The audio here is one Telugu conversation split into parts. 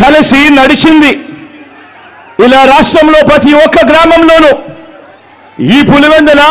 కలిసి నడిచింది ఇలా రాష్ట్రంలో ప్రతి ఒక్క గ్రామంలోనూ ఈ పులివెందుల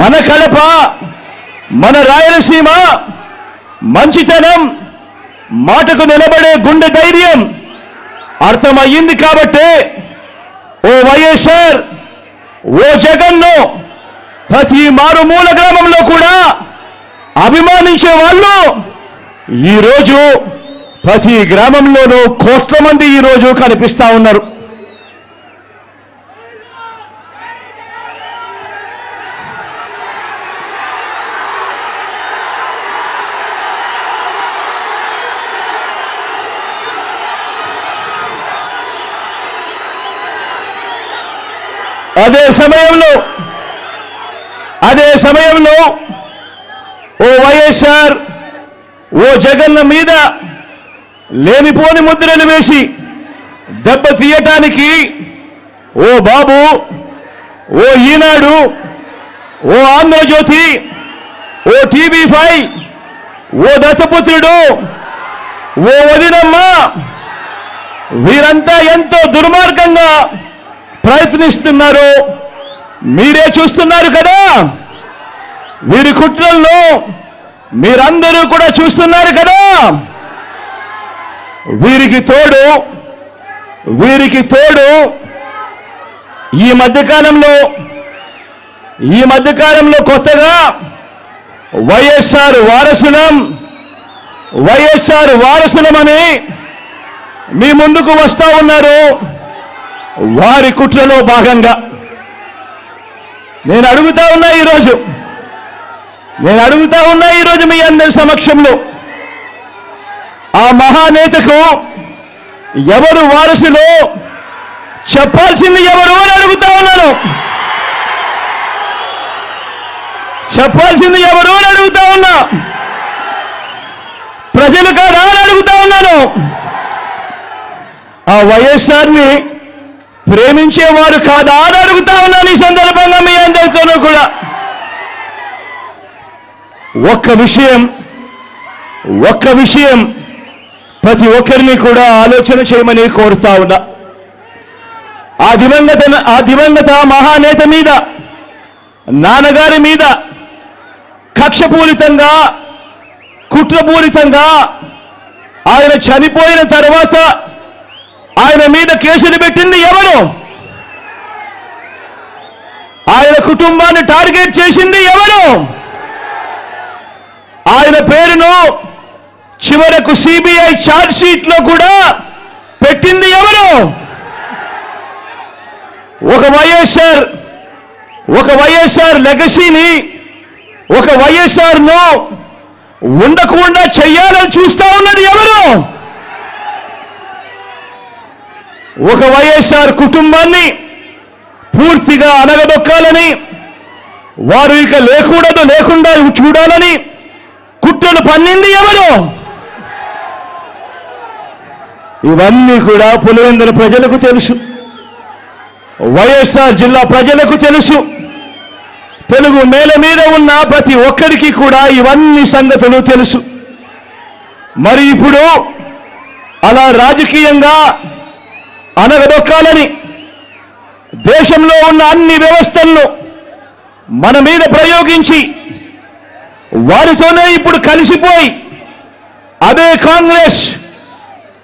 మన కలప మన రాయలసీమ మంచితనం మాటకు నిలబడే గుండె ధైర్యం అర్థమయ్యింది కాబట్టే ఓ వైఎస్ఆర్ ఓ జగన్ను ప్రతి మారుమూల గ్రామంలో కూడా అభిమానించే వాళ్ళు ఈరోజు ప్రతి గ్రామంలోనూ కోట్ల మంది ఈరోజు కనిపిస్తా ఉన్నారు. అదే సమయంలో అదే సమయంలో ఓ వైఎస్ఆర్ ఓ జగన్న మీద లేనిపోని ముద్రలు వేసి దెబ్బ తీయటానికి ఓ బాబు ఓ ఈనాడు ఓ ఆంధ్రజ్యోతి ఓ టీవీ ఫైవ్ ఓ దశపుత్రుడు ఓ వదినమ్మ వీరంతా ఎంతో దుర్మార్గంగా ప్రయత్నిస్తున్నారు. మీరే చూస్తున్నారు కదా? వీరి కుట్రలను మీరందరూ కూడా చూస్తున్నారు కదా? వీరికి తోడు వీరికి తోడు ఈ మధ్యకాలంలో ఈ మధ్యకాలంలో కొత్తగా వైఎస్ఆర్ వారసులం వైఎస్ఆర్ వారసులమని మీ ముందుకు వస్తా ఉన్నారు. వారి కుట్రలో భాగంగా. నేను అడుగుతా ఉన్నా ఈరోజు. నేను అడుగుతా ఉన్నా ఈరోజు మీ అందరి సమక్షంలో. ఆ మహానేతకు ఎవరు వారసులో చెప్పాల్సింది ఎవరు అని అడుగుతా ఉన్నాను. చెప్పాల్సింది ఎవరు అని అడుగుతా ఉన్నా. ప్రజలు కాదా అని అడుగుతా ఉన్నాను. ఆ వైఎస్ఆర్ని ప్రేమించేవారు కాదా అని అడుగుతా ఉన్నాను ఈ సందర్భంగా మీ అందరితోనూ కూడా. ఒక్క విషయం ఒక్క విషయం ప్రతి ఒక్కరిని కూడా ఆలోచన చేయమని కోరుతా ఉన్నా. ఆ దివంగత ఆ దివంగత మహానేత మీద నాన్నగారి మీద కక్షపూరితంగా కుట్రపూరితంగా ఆయన చనిపోయిన తర్వాత ఆయన మీద కేసులు పెట్టింది ఎవరు? ఆయన కుటుంబాన్ని టార్గెట్ చేసింది ఎవరు? ఆయన పేరును చివరకు సిబిఐ ఛార్జ్ షీట్లో కూడా పెట్టింది ఎవరు? ఒక వైఎస్ఆర్ ఒక వైఎస్ఆర్ లెగసీని ఒక వైఎస్ఆర్ను ఉండకుండా చెయ్యాలని చూస్తా ఉన్నది ఎవరు? ఒక వైఎస్ఆర్ కుటుంబాన్ని పూర్తిగా అనగదొక్కాలని వారు ఇక లేకూడదు లేకుండా చూడాలని కుట్రలు పన్నింది ఎవరు? ఇవన్నీ కూడా పులివెందుల ప్రజలకు తెలుసు. వైఎస్ఆర్ జిల్లా ప్రజలకు తెలుసు. తెలుగు నేల మీద ఉన్న ప్రతి ఒక్కరికి కూడా ఇవన్నీ సంగతులు తెలుసు. మరి ఇప్పుడు అలా రాజకీయంగా అనగదొక్కాలని దేశంలో ఉన్న అన్ని వ్యవస్థలను మన మీద ప్రయోగించి వారితోనే ఇప్పుడు కలిసిపోయి అదే కాంగ్రెస్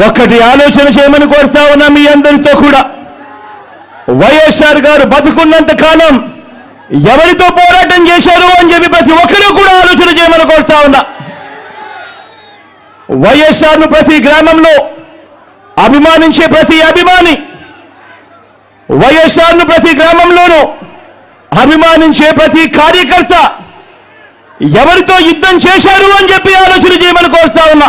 ఒకటి ఆలోచన చేయమని కోరుతా ఉన్నా మీ అందరితో కూడా. వైఎస్ఆర్ గారు బతుకున్నంత కాలం ఎవరితో పోరాటం చేశారు అని చెప్పి ప్రతి ఒక్కరూ కూడా ఆలోచన చేయమని కోరుతా ఉన్నా. వైఎస్ఆర్ను ప్రతి గ్రామంలో అభిమానించే ప్రతి అభిమాని వైఎస్ఆర్ను ప్రతి గ్రామంలోనూ అభిమానించే ప్రతి కార్యకర్త ఎవరితో యుద్ధం చేశారు అని చెప్పి ఆలోచన చేయమని కోరుతా ఉన్నా.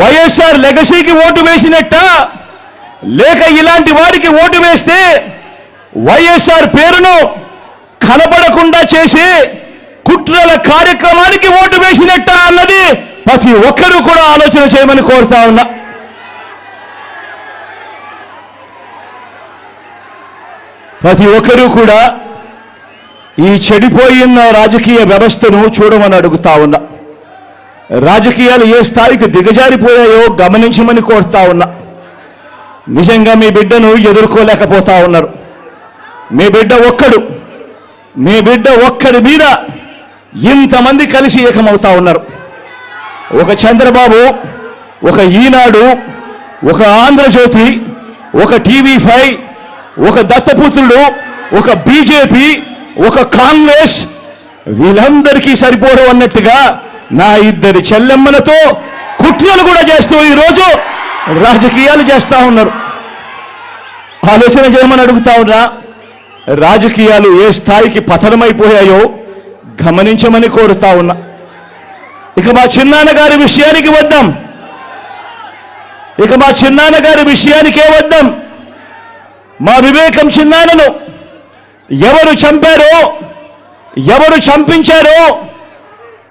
వైఎస్ఆర్ లెగసీకి ఓటు వేసినట్ట? లేక ఇలాంటి వారికి ఓటు వేస్తే వైఎస్ఆర్ పేరును కనబడకుండా చేసి కుట్రల కార్యక్రమానికి ఓటు వేసినట్ట అన్నది ప్రతి ఒక్కరూ కూడా ఆలోచన చేయమని కోరుతా ఉన్నా. ప్రతి ఒక్కరూ కూడా ఈ చెడిపోయిన రాజకీయ వ్యవస్థను చూడమని అడుగుతా ఉన్నా. రాజకీయాలు ఏ స్థాయికి దిగజారిపోయాయో గమనించమని కోరుతా ఉన్నా. నిజంగా మీ బిడ్డను ఎదుర్కోలేకపోతా ఉన్నారు. మీ బిడ్డ ఒక్కడు మీ బిడ్డ ఒక్కడి మీద ఇంతమంది కలిసి ఏకమవుతా ఉన్నారు. ఒక చంద్రబాబు ఒక ఈనాడు ఒక ఆంధ్రజ్యోతి ఒక టీవీ ఫైవ్ ఒక దత్తపుత్రుడు ఒక బీజేపీ ఒక కాంగ్రెస్ వీళ్ళందరికీ సరిపోవడం అన్నట్టుగా నా ఇద్దరి చెల్లెమ్మలతో కుట్రలు కూడా చేస్తూ ఈరోజు రాజకీయాలు చేస్తా ఉన్నారు. ఆలోచన చేయమని అడుగుతా ఉన్నా రాజకీయాలు ఏ స్థాయికి పతనమైపోయాయో గమనించమని కోరుతా ఉన్నా. ఇక మా చిన్నాన్నగారి విషయానికి వద్దాం. ఇక మా చిన్నాన్న గారి విషయానికే వద్దాం. మా వివేకం చిన్నాన్నను ఎవరు చంపారో ఎవరు చంపించారో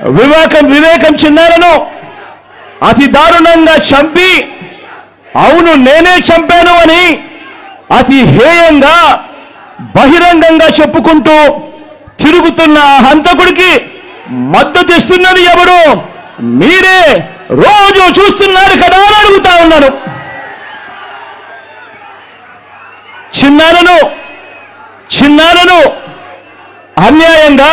వివేకం వివేకం చిన్నారను అతి దారుణంగా చంపి అవును నేనే చంపాను అని అతి హేయంగా బహిరంగంగా చెప్పుకుంటూ తిరుగుతున్న ఆ హంతకుడికి మద్దతు ఇస్తున్నది ఎవరు? మీరే. రోజు చూస్తున్నారు కదా అని అడుగుతా ఉన్నాను. చిన్నారను చిన్నారను అన్యాయంగా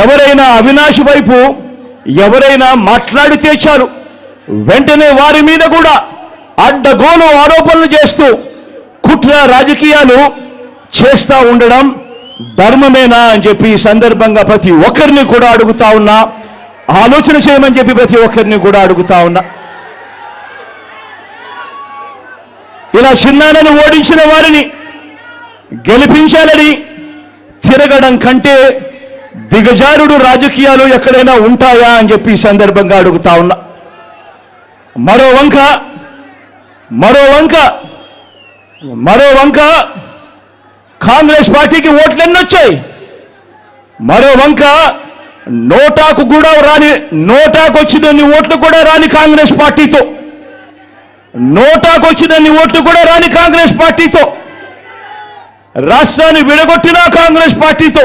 ఎవరైనా అవినాష్ వైపు ఎవరైనా మాట్లాడితే చాలు. వెంటనే వారి మీద కూడా అడ్డగోలు ఆరోపణలు చేస్తూ కుట్ర రాజకీయాలు చేస్తా ఉండడం ధర్మమేనా అని చెప్పి ఈ సందర్భంగా ప్రతి ఒక్కరిని కూడా అడుగుతా ఉన్నా. ఆలోచన చేయమని చెప్పి ప్రతి ఒక్కరిని కూడా అడుగుతా ఉన్నా. ఇలా చిన్నానని ఓడించిన వారిని గెలిపించాలని తిరగడం కంటే దిగజారుడు రాజకీయాలు ఎక్కడైనా ఉంటాయా అని చెప్పి ఈ సందర్భంగా అడుగుతా ఉన్నా. మరో వంక మరో వంక మరో వంక కాంగ్రెస్ పార్టీకి ఓట్లు ఎన్నొచ్చాయి మరో వంక నోటాకు కూడా రాని నోటాకు వచ్చినన్ని ఓట్లు కూడా రాని కాంగ్రెస్ పార్టీతో. నోటాకు వచ్చినన్ని ఓట్లు కూడా రాని కాంగ్రెస్ పార్టీతో. రాష్ట్రాన్ని విడగొట్టిన కాంగ్రెస్ పార్టీతో.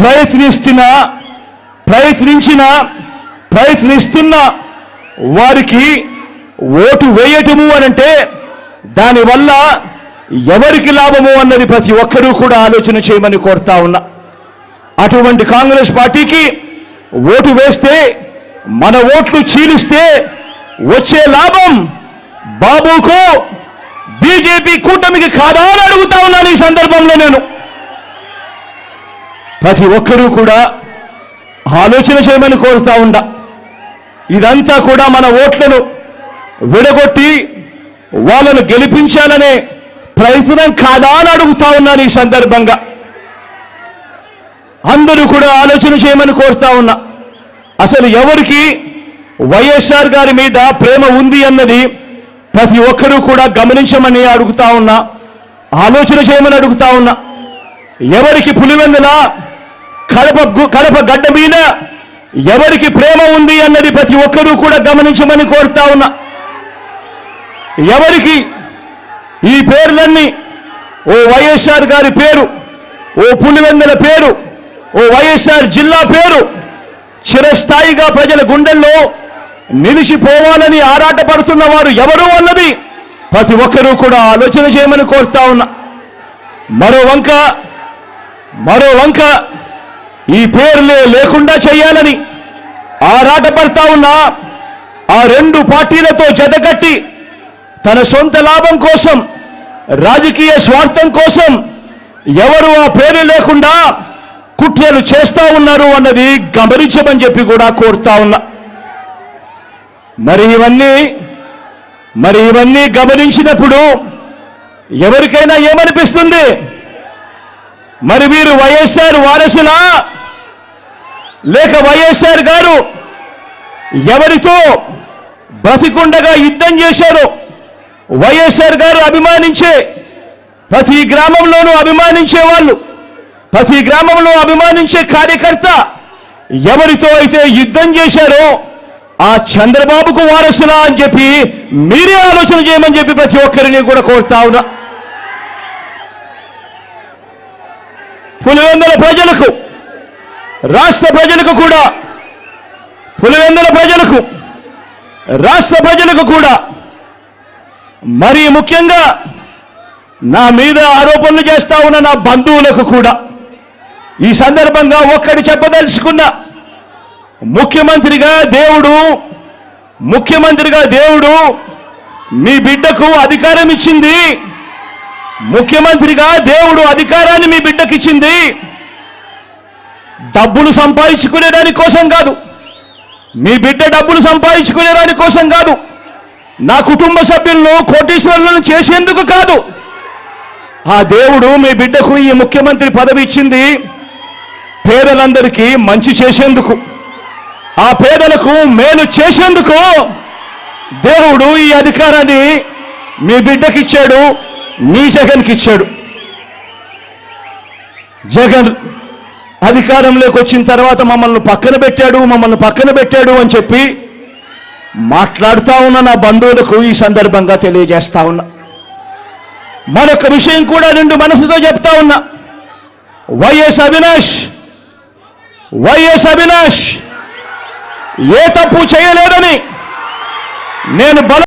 ప్రయత్నిస్తున్న ప్రయత్నించిన ప్రయత్నిస్తున్న వారికి ఓటు వేయటము అనంటే దానివల్ల ఎవరికి లాభము అన్నది ప్రతి ఒక్కరూ కూడా ఆలోచన చేయమని కోరుతా ఉన్నా. అటువంటి కాంగ్రెస్ పార్టీకి ఓటు వేస్తే మన ఓట్లు చీలిస్తే వచ్చే లాభం బాబుకు బీజేపీ కూటమికి కాదా అని అడుగుతా ఉన్నాను ఈ సందర్భంలో నేను. ప్రతి ఒక్కరూ కూడా ఆలోచన చేయమని కోరుతా ఉండా. ఇదంతా కూడా మన ఓట్లను విడగొట్టి వాళ్ళను గెలిపించాలనే ప్రయత్నం కాదా అని అడుగుతా ఉన్నాను ఈ సందర్భంగా. అందరూ కూడా ఆలోచన చేయమని కోరుతా ఉన్నా. అసలు ఎవరికి వైఎస్ఆర్ గారి మీద ప్రేమ ఉంది అన్నది ప్రతి ఒక్కరూ కూడా గమనించమని అడుగుతా ఉన్నా. ఆలోచన చేయమని అడుగుతా ఉన్నా. ఎవరికి పులివెందుల కడప కడప గడ్డ మీద ఎవరికి ప్రేమ ఉంది అన్నది ప్రతి ఒక్కరూ కూడా గమనించమని కోరుతా ఉన్నా. ఎవరికి ఈ పేర్లన్నీ ఓ వైఎస్ఆర్ గారి పేరు ఓ పులివెందుల పేరు ఓ వైఎస్ఆర్ జిల్లా పేరు చిరస్థాయిగా ప్రజల గుండెల్లో నిలిచిపోవాలని ఆరాటపడుతున్న వారు ఎవరు అన్నది ప్రతి ఒక్కరూ కూడా ఆలోచన చేయమని కోరుతా ఉన్నా. మరో వంక మరో వంక ఈ పేర్లే లేకుండా చేయాలని ఆరాటపడతా ఉన్న ఆ రెండు పార్టీలతో జతకట్టి తన సొంత లాభం కోసం రాజకీయ స్వార్థం కోసం ఎవరు ఆ పేరు లేకుండా కుట్రలు చేస్తా ఉన్నారు అన్నది గమనించమని చెప్పి కూడా కోరుతా ఉన్నా. మరి ఇవన్నీ మరి ఇవన్నీ గమనించినప్పుడు ఎవరికైనా ఏమనిపిస్తుంది? మరి వీరు వైఎస్ఆర్ వారసులా? లేక వైఎస్ఆర్ గారు ఎవరితో బ్రతికుండగా యుద్ధం చేశారో వైఎస్ఆర్ గారు అభిమానించే ప్రతి గ్రామంలోనూ అభిమానించే వాళ్ళు ప్రతి గ్రామంలో అభిమానించే కార్యకర్త ఎవరితో అయితే యుద్ధం చేశారో ఆ చంద్రబాబుకు వారసులా అని చెప్పి మీరే ఆలోచన చేయమని చెప్పి ప్రతి ఒక్కరిని కూడా కోరుతా ఉన్నా. పులివెందుల ప్రజలకు రాష్ట్ర ప్రజలకు కూడా పులివెందుల ప్రజలకు రాష్ట్ర ప్రజలకు కూడా మరీ ముఖ్యంగా నా మీద ఆరోపణలు చేస్తా ఉన్న నా బంధువులకు కూడా ఈ సందర్భంగా ఒక్కటి చెప్పదలుచుకున్నా ముఖ్యమంత్రిగా దేవుడు ముఖ్యమంత్రిగా దేవుడు మీ బిడ్డకు అధికారం ఇచ్చింది ముఖ్యమంత్రిగా దేవుడు అధికారాన్ని మీ బిడ్డకిచ్చింది డబ్బులు సంపాదించుకునే దాని కోసం కాదు. మీ బిడ్డ డబ్బులు సంపాదించుకునే దాని కోసం కాదు. నా కుటుంబ సభ్యులను కోటీశ్వరులను చేసేందుకు కాదు. ఆ దేవుడు మీ బిడ్డకు ఈ ముఖ్యమంత్రి పదవి ఇచ్చింది పేదలందరికీ మంచి చేసేందుకు. ఆ పేదలకు మేలు చేసేందుకు దేవుడు ఈ అధికారాన్ని మీ అధికారంలోకి వచ్చిన తర్వాత మమ్మల్ని పక్కన పెట్టాడు మమ్మల్ని పక్కన పెట్టాడు అని చెప్పి మాట్లాడుతా ఉన్న నా బంధువులకు ఈ సందర్భంగా తెలియజేస్తా ఉన్నా. మరొక విషయం కూడా రెండు మనసుతో చెప్తా ఉన్నా. వైఎస్ అవినాష్ వైఎస్ అవినాష్ ఏ తప్పు చేయలేదని నేను బల